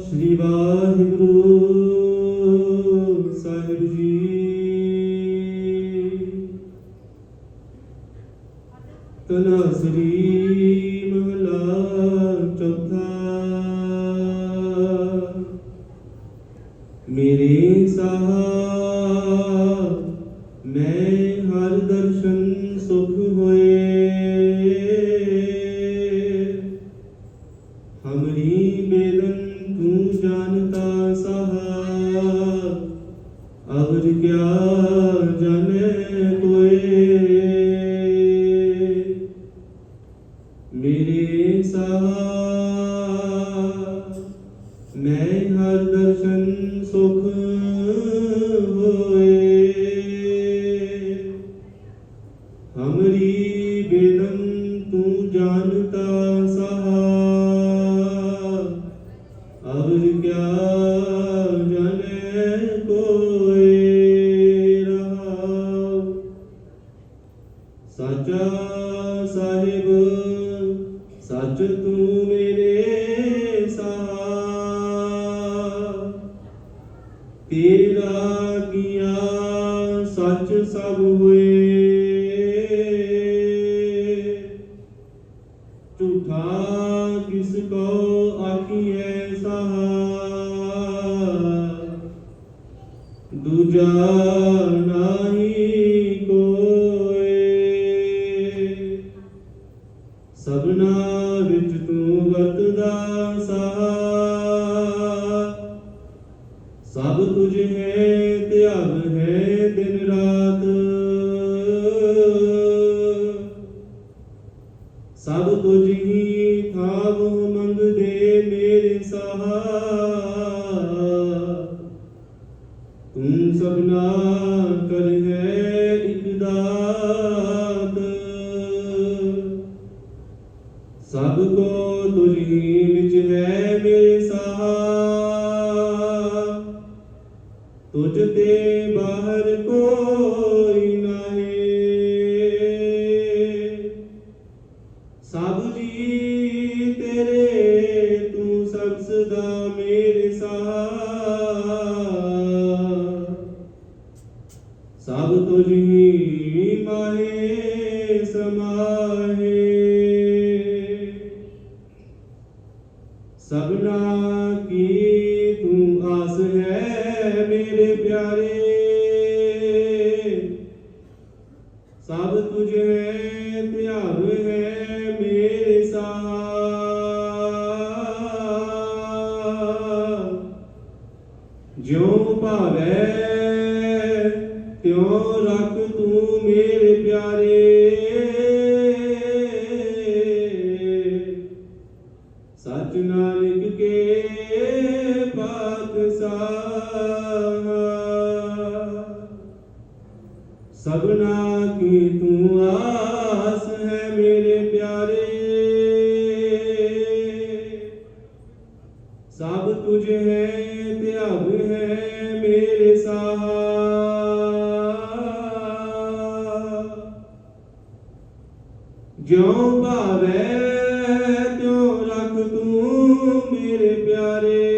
ਸ੍ਰੀ ਵਾਹਿਗੁਰੂ ਸਾਹਿਬ ਜੀ। ਤਨਾਸਰੀ ਮਹਲਾ ਚੌਥਾ। ਮੇਰੇ ਸਾਹ ਮੈਂ ਹਰ ਦਰਸ਼ਨ ਸੁਖ ਹੋਏ ਹਮਰੀ ਬੇਦਨ ਤੂੰ ਜਾਣਤਾ ਸਹਾ ਅਵਰ ਕਿਆ ਜਾਣੇ ਕੋਏ ਰਹਾਉ ਸਾਚਾ ਸਾਹਿਬ, ਸੱਚ ਤੂੰ ਮੇਰੇ ਤੇਰਾ ਗਿਆ ਸੱਚ ਸਭ ਹੋਏ। ਝੂਠਾ ਕਿਸ ਕੋ ਆਖੀਐ ਸਹਾ। ਦੂਜਾ ਨਾਹੀ ਕੋਏ। ਸਭਨਾ ਵਿੱਚ ਤੂੰ ਵਰਤਦਾ ਸਹਾ। ਸਭ ਤੁਝ ਹੈ ਧਿਆਨ ਹੈ ਦਿਨ ਰਾਤ। ਸਭ ਤੁਝ ਹੀ ਥਾਵ ਮੰਗਦੇ ਮੇਰੇ ਸਹਾ ਤੂੰ ਸਭਨਾ ਕਰ ਹੈ ਇਕ ਦਾਤ। ਸਭ ਕੋ ਤੁਝੀ ਵਿੱਚ ਹੈ ਤੁਝ ਤੇ ਬਾਹਰ ਕੋਈ ਨਹੀਂ। ਸਭ ਜੀ ਤੇਰੇ, ਤੂੰ ਸਭ ਸਦਾ ਮੇਰੇ ਸਹਾ। ਸਭ ਤੁਝ ਹੀ ਮਾਹੇ ਸਮਾਹੇ। ਸਭਨਾ ਕੀ ਜਿਉ ਭਾਵੈ, ਤਿਉ ਰੱਖ ਤੂੰ ਮੇਰੇ ਪਿਆਰੇ। ਸਚ ਨਾਨਕ ਕੇ ਪਾਤਸ਼ਾਹ, ਸਭਨਾ ਕੀ ਤੂੰ ਆ ਸਭ ਤੁਝ ਹੈ, ਧਿਆਨ ਹੈ ਮੇਰੇ ਸਾਹਾ। ਜਿਉ ਭਾਵੈ, ਤਿਉ ਰੱਖ ਤੂੰ ਮੇਰੇ ਪਿਆਰੇ।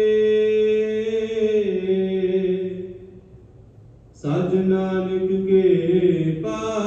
ਸਜ ਨਾਨਕ ਕੇ ਪਾਤਸ਼ਾਹ